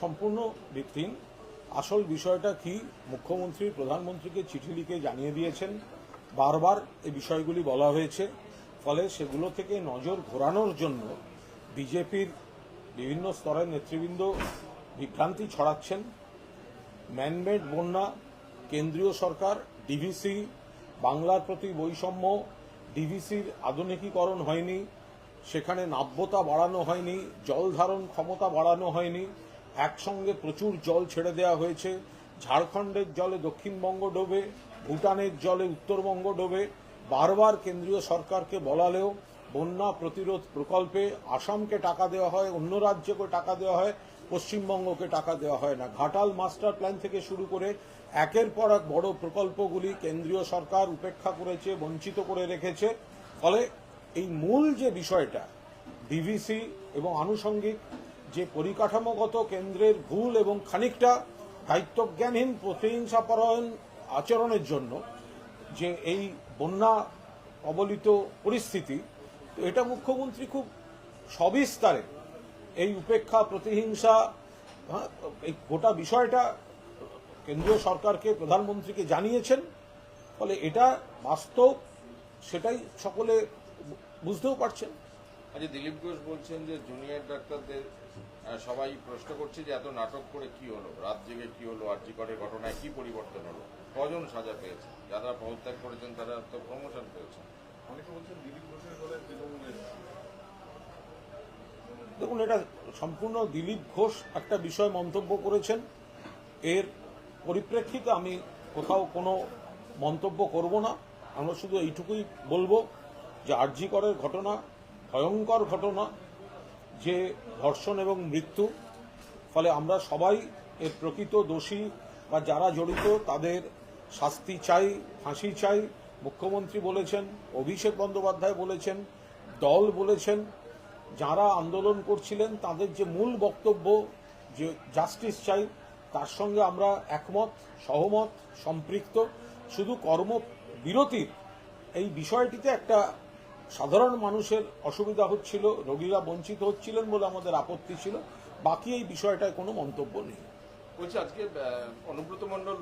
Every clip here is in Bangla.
সম্পূর্ণ ভিত্তিহীন। আসল বিষয়টা কি? মুখ্যমন্ত্রী, প্রধানমন্ত্রীকে চিঠি লিখে জানিয়ে দিয়েছেন। বারবার এই বিষয়গুলি বলা হয়েছে। ফলে সেগুলো থেকে নজর ঘোরানোর জন্য বিজেপির বিভিন্ন স্তরের নেতৃবৃন্দ বিভ্রান্তি ছড়াচ্ছেন। ম্যানমেড বন্যা, কেন্দ্রীয় সরকার, ডিভিসি, বাংলার প্রতি বৈষম্য, ডিভিসির আধুনিকীকরণ হয়নি। সেখানে নাব্যতা বাড়ানো হয়নি, জল ধারণ ক্ষমতা বাড়ানো হয়নি, একসঙ্গে প্রচুর জল ছেড়ে দেওয়া হয়েছে। ঝাড়খণ্ডের জলে দক্ষিণবঙ্গ ডোবে, ভুটানের জলে উত্তরবঙ্গ ডোবে। বারবার কেন্দ্রীয় সরকারকে বলালেও বন্যা প্রতিরোধ প্রকল্পে আসামকে টাকা দেওয়া হয়, অন্য রাজ্যকে টাকা দেওয়া হয়, পশ্চিমবঙ্গকে টাকা দেওয়া হয় না। ঘাটাল মাস্টার প্ল্যান থেকে শুরু করে একের পর এক বড় প্রকল্পগুলি কেন্দ্রীয় সরকার উপেক্ষা করেছে, বঞ্চিত করে রেখেছে। ফলে এই মূল যে বিষয়টা ডিভিসি এবং আনুষঙ্গিক যে পরিকাঠামোগত কেন্দ্রের ভুল এবং খানিকটা দায়িত্বজ্ঞানহীন প্রতিহিংসাপরায়ণ আচরণের জন্য যে এই বন্যা কবলিত পরিস্থিতি তো এটা মুখ্যমন্ত্রী খুব সবিস্তারে এই উপেক্ষা প্রতিহিংসা হ্যাঁ, এই গোটা বিষয়টা কেন্দ্রীয় সরকারকে প্রধানমন্ত্রীকে জানিয়েছেন। ফলে এটা বাস্তব সেটাই সকলে বুঝতেও পারছেন। আচ্ছা দিলীপ ঘোষ বলছেন যে জুনিয়র ডাক্তারদের সবাই প্রশ্ন করছে যে এত নাটক করে কি হলো? রাত জেগে কি হলো? আর্যিকরের ঘটনায় কি পরিবর্তন হলো? কজন সাজা পেয়েছে? যারা পদত্যাগ করেছেন তারা তো প্রমোশন পেয়েছেন। অনেকে বলছেন দিলীপ ঘোষের হলে তৃণমূলের দেখুন এটা সম্পূর্ণ দিলীপ ঘোষ একটা বিষয় মন্তব্য করেছেন। এর পরিপ্রেক্ষিতে আমি কোথাও কোনো মন্তব্য করব না। আমরা শুধু এইটুকুই বলব যে আরজি করের ঘটনা, ভয়ঙ্কর ঘটনা, যে ধর্ষণ এবং মৃত্যু, ফলে আমরা সবাই এর প্রকৃত দোষী বা যারা জড়িত তাদের শাস্তি চাই, ফাঁসি চাই। মুখ্যমন্ত্রী বলেছেন, অভিষেক বন্দ্যোপাধ্যায় বলেছেন, দল বলেছেন, যারা আন্দোলন করছিলেন তাদের যে মূল বক্তব্য, যে জাস্টিস চাই, তার সঙ্গে আমরা একমত, সহমত, সম্পৃক্ত। শুধু কর্মবিরতির এই বিষয়টিতে একটা সাধারণ মানুষের অসুবিধা হচ্ছিল রোগীরা বঞ্চিত হচ্ছিলেন বলে আমাদের আপত্তি ছিল। বাকি এই বিষয়টায় কোনো মন্তব্য নেই। বলছি আজকে অনুব্রত মণ্ডল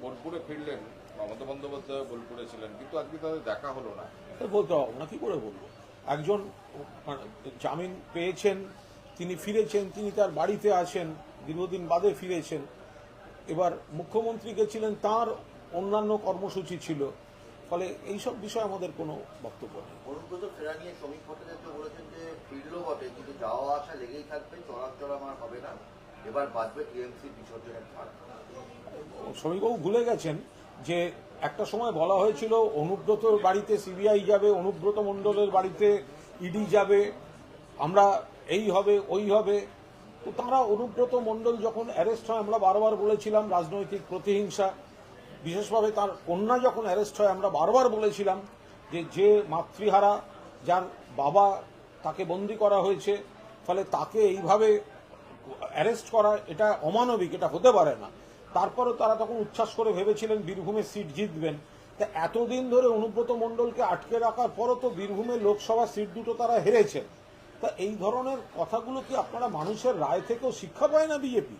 বোলপুরে ফিরলেন। মমতা বন্দ্যোপাধ্যায় বোলপুরে ছিলেন কিন্তু আজকে তাদের দেখা হলো না। বলতে হবে না কি করে বলব? একজন মানে, জামিন পেয়েছেন তিনি ফিরেছেন তিনি তার বাড়িতে আছেন দীর্ঘদিন বাদে ফিরেছেন। এবার মুখ্যমন্ত্রী গেছিলেন তার অন্যান্য কর্মসূচি ছিল। ফলে এইসব বিষয়ে আমাদের কোনো বক্তব্য নেই। ফেরা নিয়ে শ্রমিক ভট্টাচার্য বলেছেন যে ফিরলো বটে কিন্তু যাওয়া আসা লেগেই থাকবে আমার হবে না। এবার বাঁচবে টিএমসি বিসর্জনের ভার শ্রমিকবাবু ভুলে গেছেন যে একটা সময় বলা হয়েছিল অনুব্রতর বাড়িতে সিবিআই যাবে অনুব্রত মণ্ডলের বাড়িতে ইডি যাবে আমরা এই হবে ওই হবে। তো তারা অনুব্রত মণ্ডল যখন অ্যারেস্ট হয় আমরা বারবার বলেছিলাম রাজনৈতিক প্রতিহিংসা। বিশেষভাবে তার কন্যা যখন অ্যারেস্ট হয়, আমরা বারবার বলেছিলাম যে যে মাতৃহারা যার বাবা তাকে বন্দি করা হয়েছে, ফলে তাকে এইভাবে অ্যারেস্ট করা এটা অমানবিক, এটা হতে পারে না। তারপরও তারা তখন উচ্ছ্বাস করে ভেবেছিলেন বীরভূমে সিট জিতবেন। তা এতদিন ধরে অনুব্রত মণ্ডলকে আটকে রাখার পরও তো বীরভূমে লোকসভা সিট দুটো তারা হেরেছেন তা এই ধরনের কথাগুলো কি আপনারা মানুষের রায় থেকেও শিক্ষা পায় না বিজেপি?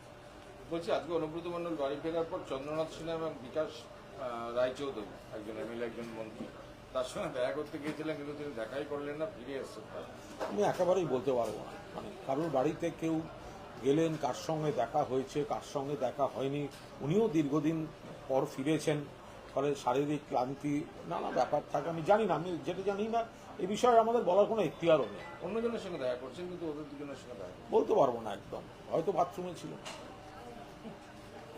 বলছি আজকে অনুব্রত মণ্ডল বাড়ি ফেরার পর চন্দ্রনাথ সিনহা এবং বিকাশ রায়চৌধুরী একজন এমএলএ একজন মন্ত্রী তার সঙ্গে দেখা করতে গিয়েছিলেন কিন্তু তিনি দেখাই করলেন না ফিরে এসছেন। আমি একেবারেই বলতে পারব না। মানে কারোর বাড়িতে কেউ গেলেন কার সঙ্গে দেখা হয়েছে কার সঙ্গে দেখা হয়নি উনিও দীর্ঘদিন পর ফিরেছেন ফলে শারীরিক ক্লান্তি নানা ব্যাপার থাকে আমি জানি না আমি যেটা জানি না এই বিষয়ে আমাদের বলার কোনো এখতিয়ারও নেই। অন্যজনের সঙ্গে দেখা করছেন কিন্তু ওদের দুজনের সঙ্গে দেখা বলতে পারব না একদম হয়তো বাথরুমে ছিল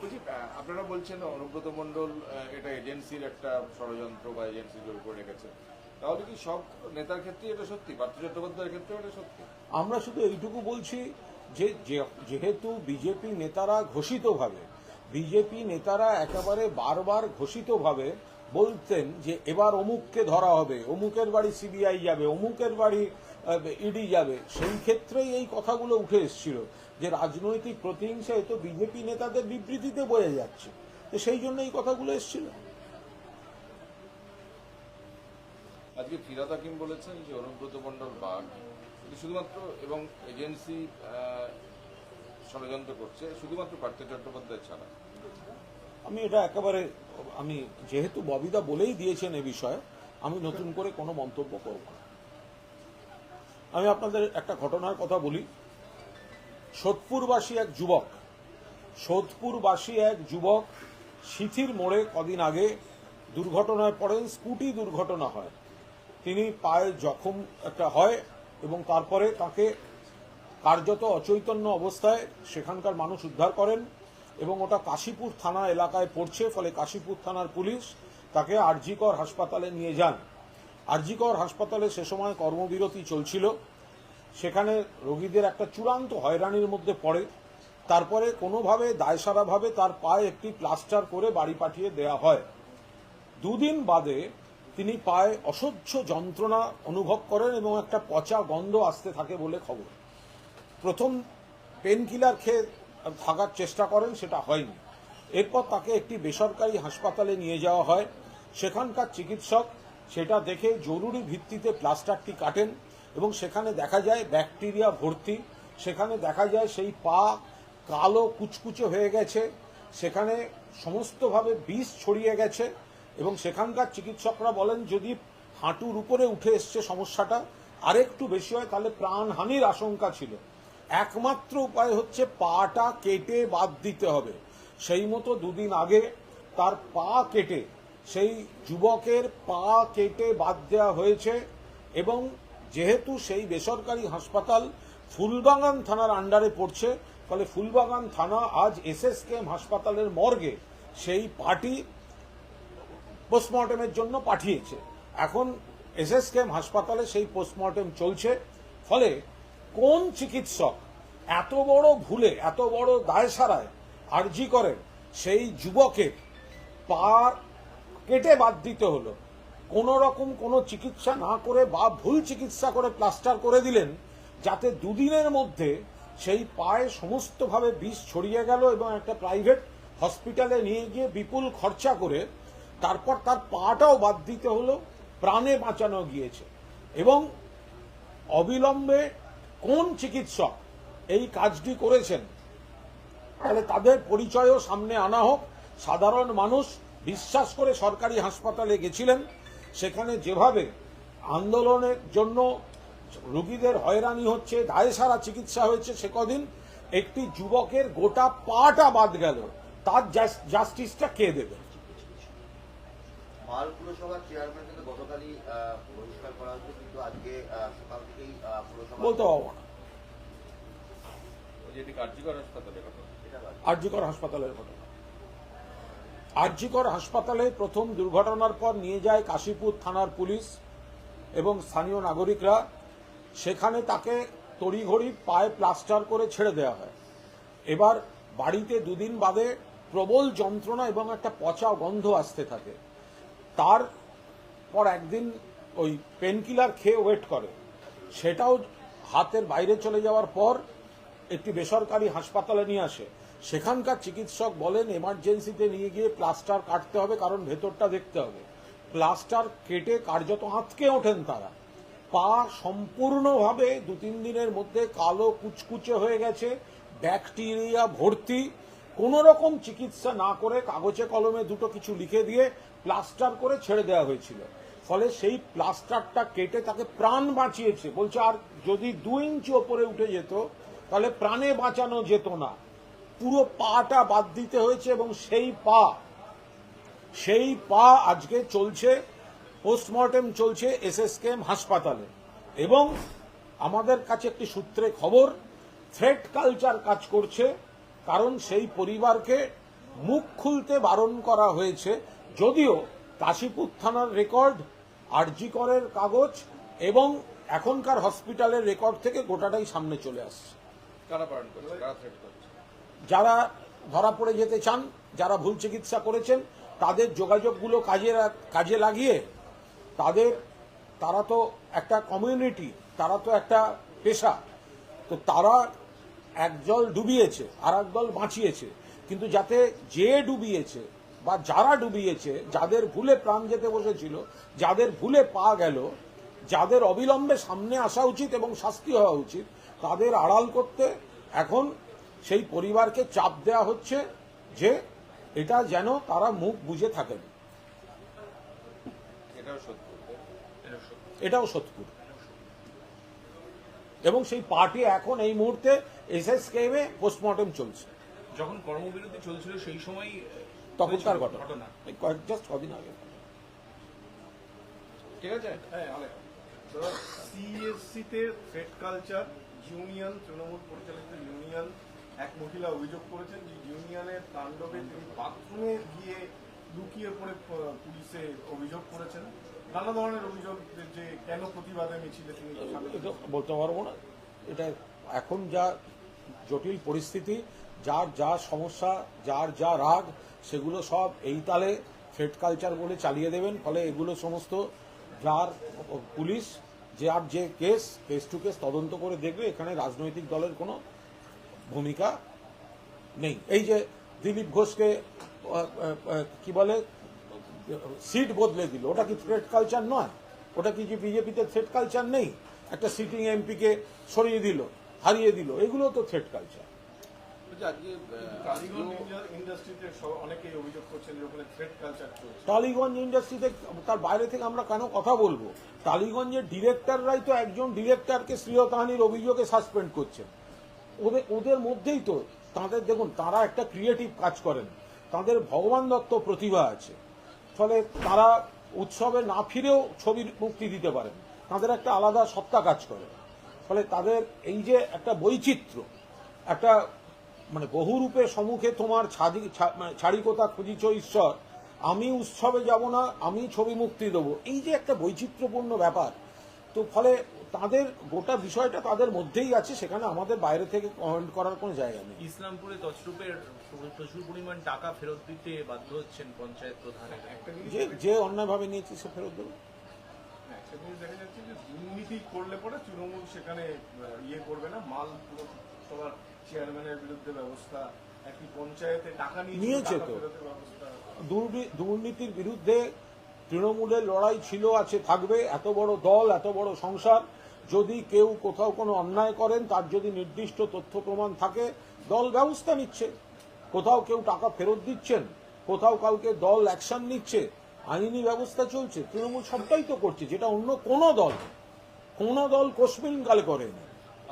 বলছি আপনারা বলছেন অনুব্রত মণ্ডল এটা এজেন্সির একটা ষড়যন্ত্র বা এজেন্সি জোর করে রেখেছে। তাহলে কি সব নেতার ক্ষেত্রে এটা সত্যি? পার্থ চট্টোপাধ্যায়ের ক্ষেত্রে এটা সত্যি? আমরা শুধু এইটুকু বলছি যে- যেহেতু বিজেপি নেতারা ঘোষিতভাবে, বিজেপি নেতারা একেবারে বারবার ঘোষিতভাবে বলতেন যে এবার অমুককে ধরা হবে, অমুকের বাড়ি সিবিআই যাবে, অমুকের বাড়ি ইডি যাবে। সেই ক্ষেত্রেই এই কথাগুলো উঠে এসেছিল যে রাজনৈতিক প্রতিহিংসা এ তো বিজেপি নেতাদের বিবৃতিতে বোঝা যাচ্ছে। তো সেই জন্য এই কথাগুলো এসেছিল। আজকে ফিরাদ হাকিম বলেছেন যে অনুব্রত মণ্ডল বাঘ শুধুমাত্র এবং এজেন্সি ষড়যন্ত্র করছে শুধুমাত্র পার্থ চট্টোপাধ্যায় ছাড়া। আমি এটা একেবারে আমি যেহেতু ববিদা বলেই দিয়েছেন এ বিষয়ে আমি নতুন করে কোনো মন্তব্য করব না। আমি আপনাদের একটা ঘটনার কথা বলি। সোদপুরবাসী এক যুবক, সোদপুরবাসী এক যুবক সিথির মোড়ে কদিন আগে দুর্ঘটনায় পড়েন, স্কুটি দুর্ঘটনা হয়। তিনি পায়ে জখম একটা হয় এবং তারপরে তাকে কার্যত অচৈতন্য অবস্থায় সেখানকার মানুষ উদ্ধার করেন এবং ওটা কাশীপুর থানা এলাকায় পড়ছে, ফলে কাশীপুর থানার পুলিশ তাকে আরজিকর হাসপাতালে নিয়ে যান। আরজিকর হাসপাতালে সে সময় কর্মবিরতি চলছিল। সেখানে রোগীদের একটা চূড়ান্ত হয়রানির মধ্যে পড়ে। তারপরে কোনোভাবে, দায়সারাভাবে তার পায়ে একটি প্লাস্টার করে বাড়ি পাঠিয়ে দেয়া হয়। দুদিন বাদে তিনি পায়ে অসহ্য যন্ত্রণা অনুভব করেন এবং একটা পচা গন্ধ আসতে থাকে বলে খবর। প্রথম পেন কিলার খেয়ে থাকার চেষ্টা করেন, সেটা হয়নি। এরপর তাকে একটি বেসরকারি হাসপাতালে নিয়ে যাওয়া হয়। সেখানকার চিকিৎসক সেটা দেখে জরুরি ভিত্তিতে প্লাস্টারটি কাটেন এবং সেখানে দেখা যায় ব্যাকটেরিয়া ভর্তি। সেখানে দেখা যায় সেই পা কালো কুচকুচে হয়ে গেছে। সেখানে সমস্তভাবে বিষ ছড়িয়ে গেছে এবং সেখানকার চিকিৎসকরা বলেন, যদি হাঁটুর উপরে উঠে এসছে সমস্যাটা, আরেকটু বেশি হয় তাহলে প্রাণহানির আশঙ্কা ছিল। একমাত্র উপায় হচ্ছে পাটা কেটে বাদ দিতে হবে। সেই মতো দুদিন আগে তার পা কেটে সেই যুবকের পা কেটে বাদ দেওয়া হয়েছে এবং যেহেতু সেই বেসরকারি হাসপাতাল ফুলবাগান থানার আন্ডারে পড়ছে, ফলে ফুলবাগান থানা আজ এসএসকেএম হাসপাতালের মর্গে সেই পাটি পোস্টমর্টমের জন্য পাঠিয়েছে। এখন এসএসকেএম হাসপাতালে সেই পোস্টমর্টম চলছে, ফলে কোন চিকিৎসক এত বড় ভুলে, এত বড় দায় সারায় আর্জি করেন সেই যুবকের পা কেটে বাদ দিতে হলো। কোন রকম কোনো চিকিৎসা না করে বা ভুল চিকিৎসা করে প্লাস্টার করে দিলেন, যাতে দুদিনের মধ্যে সেই পায়ে সমস্তভাবে বিষ ছড়িয়ে গেল এবং একটা প্রাইভেট হসপিটালে নিয়ে গিয়ে বিপুল খরচা করে তারপর তার পাটাও বাদ দিতে হলো, প্রাণে বাঁচানো গিয়েছে। এবং অবিলম্বে কোন চিকিৎসক এই কাজটি করেছেন, তাহলে তাদের পরিচয়ও সামনে আনা হোক। সাধারণ মানুষ বিশ্বাস করে সরকারি হাসপাতালে গেছিলেন সেখানে যেভাবে আন্দোলনের জন্য রোগীদের হয়রানি হচ্ছে দায় সারা চিকিৎসা হয়েছে সে কদিন একটি যুবকের গোটা পাটা বাদ গেল। তার জাস্টিসটা কে দেবে? মাল পুরসভার চেয়ারম্যান গতকালই বহিষ্কার করা হয়েছে কিন্তু আজকে সকাল থেকেই পুরসভা বলতে পারব না। ওই যে কার্যকর ঘটনা। আরজিকর হাসপাতালের ঘটনা। আরজিকর হাসপাতালে প্রথম দুর্ঘটনার পর নিয়ে যায় কাশীপুর থানার পুলিশ এবং স্থানীয় নাগরিকরা। সেখানে তাকে তড়িঘড়ি পায়ে প্লাস্টার করে ছেড়ে দেওয়া হয়। এবার বাড়িতে দুদিন বাদে প্রবল যন্ত্রণা এবং একটা পচা গন্ধ আসতে থাকে। তার পর একদিন ওই পেনকিলার খেয়ে ওয়েট করে। সেটাও হাতের বাইরে চলে যাওয়ার পর একটি বেসরকারি হাসপাতালে নিয়ে আসে। সেখানকার চিকিৎসক বলেন এমার্জেন্সিতে নিয়ে গিয়ে প্লাস্টার কাটতে হবে, কারণ ভেতরটা দেখতে হবে। প্লাস্টার কেটে কার্যত আঁতকে ওঠেন তারা। পা সম্পূর্ণভাবে দু তিন দিনের মধ্যে কালো কুচকুচে হয়ে গেছে, ব্যাকটেরিয়া ভর্তি। কোন রকম চিকিৎসা না করে কাগজে কলমে দুটো কিছু লিখে দিয়ে প্লাস্টার করে ছেড়ে দেওয়া হয়েছিল। ফলে সেই প্লাস্টারটা কেটে তাকে প্রাণ বাঁচিয়েছে। বলছে, আর যদি দু ইঞ্চি ওপরে উঠে যেত, তাহলে প্রাণে বাঁচানো যেত না। পুরো পাটা বাদ দিতে হয়েছে এবং সেই পা সেই পা আজকে চলছে পোস্টমর্টেম চলছে এসএসকেএম হাসপাতালে। এবং আমাদের কাছে একটি সূত্রে খবর থ্রেট কালচার কাজ করছে, কারণ সেই পরিবারকে মুখ খুলতে বারণ করা হয়েছে। যদিও কাশীপুর থানার রেকর্ড আরজি করের কাগজ এবং এখনকার হসপিটালের রেকর্ড থেকে গোটাটাই সামনে চলে আসছে। কারা পালন করছে? কারা থ্রেট করছে? যারা ধরা পড়ে যেতে চান, যারা ভুল চিকিৎসা করেছেন, তাদের যোগাযোগগুলো কাজে কাজে লাগিয়ে তাদের, তারা তো একটা কমিউনিটি তারা তো একটা পেশা, তো তারা একদল ডুবিয়েছে আর দল বাঁচিয়েছে। কিন্তু যাতে যে ডুবিয়েছে বা যারা ডুবিয়েছে, যাদের ভুলে প্রাণ যেতে বসেছিল, যাদের ভুলে পা গেল, যাদের অবিলম্বে সামনে আসা উচিত এবং শাস্তি হওয়া উচিত, তাদের আড়াল করতে এখন সেই পরিবারকে চাপ দেওয়া হচ্ছে যে এটা যেন তারা মুখ বুঝে থাকেন। এটাও সত্যি। সত্যপুর এবং সেই পার্টি এখন এই মুহূর্তে এসএসকেএমে পোস্টমর্টম চলছে। যখন কর্মবিরতি চলছিল সেই সময় তখনকার হয়েছিল ঘটনা। কয়েক জাস্ট কদিন আগে। ঠিক আছে? হ্যাঁ সিএসসি তে ফেড কালচার ইউনিয়ন তৃণমূল পরিচালিত ইউনিয়ন এক মহিলা অভিযোগ করেছেন যে ইউনিয়নের তাণ্ডবে তিনি বাথরুমে গিয়ে লুকিয়ে পড়ে পুলিশে অভিযোগ করেছেন। নানা ধরনের অভিযোগ যে- কেন প্রতিবাদে মিছিলে তিনি বলতে পারব না। এটা এখন যা জটিল পরিস্থিতি যার যা সমস্যা যার যা রাগ সেগুলো সব এই তালে ফেড কালচার বলে চালিয়ে দেবেন। ফলে এগুলো সমস্ত যার পুলিশ যে আর যে কেস কেস টু কেস তদন্ত করে দেখবে। এখানে রাজনৈতিক দলের কোনো ভূমিকা নেই। এই যে দিলীপ ঘোষকে কি বলে সিট বদলে দিল। ওটা কি থ্রেড কালচার নয়? ওটা কি যে বিজেপিতে থ্রেট কালচার নেই? একটা সিটিং এমপিকে সরিয়ে দিল হারিয়ে দিল। এগুলো তো থ্রেড কালচার টালিগঞ্জ ইন্ডাস্ট্রিতে সব- অনেকেই অভিযোগ করছেন যে ওখানে থ্রেড কালচার চলছে। টালিগঞ্জ ইন্ডাস্ট্রিতে তার বাইরে থেকে আমরা কেন কথা বলব? টালিগঞ্জের ডিরেক্টররাই তো একজন ডিরেক্টরকে শ্লীলতাহানির অভিযোগে সাসপেন্ড করছেন। ওদের ওদের মধ্যেই তো, তাদের দেখুন, তারা একটা ক্রিয়েটিভ কাজ করেন। তাদের ভগবান দত্ত প্রতিভা আছে। ফলে তারা উৎসবে না ফিরেও ছবির মুক্তি দিতে পারেন। তাদের একটা আলাদা সত্তা কাজ করে। ফলে তাদের এই যে একটা বৈচিত্র্য, একটা মানে বহুরূপে সম্মুখে তোমার ছাদি মানে ছাড়িকতা খুঁজিছ ঈশ্বর, আমি উৎসবে যাব না, আমি ছবি মুক্তি দেবো, এই যে একটা বৈচিত্র্যপূর্ণ ব্যাপার। তো ফলে তাদের গোটা বিষয়টা তাদের মধ্যেই আছে সেখানে আমাদের বাইরে থেকে কমেন্ট করার কোনো জায়গা নেই। ইসলামপুরে তছরূপের প্রচুর পরিমাণ টাকা ফেরত দিতে বাধ্য হচ্ছেন পঞ্চায়েত জিনিস যে যে অন্যায়ভাবে নিয়েছে সে ফেরত দেবে? হ্যাঁ, একটা জিনিস দেখা যাচ্ছে যে দুর্নীতি করলে পরে তৃণমূল সেখানে ইয়ে করবে না মাল চেয়ারম্যানের বিরুদ্ধে ব্যবস্থা একটি পঞ্চায়েতে টাকা নিয়েছে তো। ব্যবস্থা। দুর্নীতির বিরুদ্ধে তৃণমূলের লড়াই ছিল, আছে, থাকবে। এত বড় দল, এত বড় সংসার যদি কেউ কোথাও কোনো অন্যায় করেন, তার যদি নির্দিষ্ট তথ্য প্রমাণ থাকে, দল ব্যবস্থা নিচ্ছে। কোথাও কেউ টাকা ফেরত দিচ্ছেন, কোথাও কাউকে দল অ্যাকশন নিচ্ছে, আইনি ব্যবস্থা চলছে। তৃণমূল সবটাই তো করছে, যেটা অন্য কোনো দল কোনো দল কোশ্মিন কালে করেনি।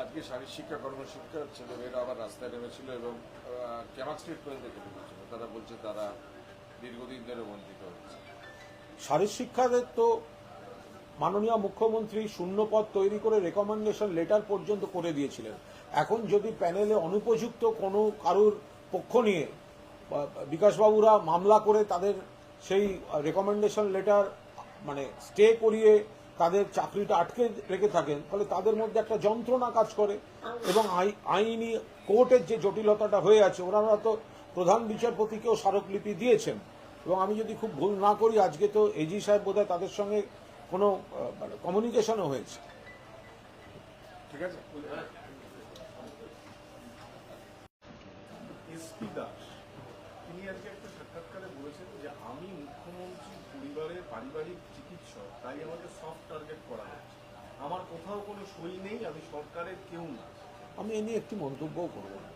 আজকে শারীর শিক্ষা কর্মশিক্ষার ছেলেমেয়েরা আবার রাস্তায় নেমেছিল এবং ক্যামাক পর্যন্ত তারা বলছে তারা দীর্ঘদিন ধরে বঞ্চিত হচ্ছে। শারীর শিক্ষাদের তো মাননীয় মুখ্যমন্ত্রী শূন্যপদ তৈরি করে রেকমেন্ডেশন লেটার পর্যন্ত করে দিয়েছিলেন। এখন যদি প্যানেলে অনুপযুক্ত কোনো কারুর পক্ষ নিয়ে বিকাশবাবুরা মামলা করে তাদের সেই রেকমেন্ডেশন লেটার মানে স্টে করিয়ে তাদের চাকরিটা আটকে রেখে থাকেন ফলে তাদের মধ্যে একটা যন্ত্রণা কাজ করে এবং আই- আইনি কোর্টের যে জটিলতাটা হয়ে আছে, ওনারা তো প্রধান বিচারপতিকেও স্মারকলিপি দিয়েছেন। এবং আমি যদি খুব ভুল না করি আজকে তো এজি সাহেব বোধহয় তাদের সঙ্গে কোনো কমিউনিকেশনও হয়েছে। ঠিক আছে? এসপি দাস তিনি আজকে একটা সাক্ষাৎকারে বলেছেন যে আমি মুখ্যমন্ত্রী পরিবারের পারিবারিক চিকিৎসক তাই আমাকে সফট টার্গেট করা হচ্ছে। আমার কোথাও কোনো সই নেই আমি সরকারের কেউ না। আমি এ নিয়ে একটি মন্তব্যও করব না।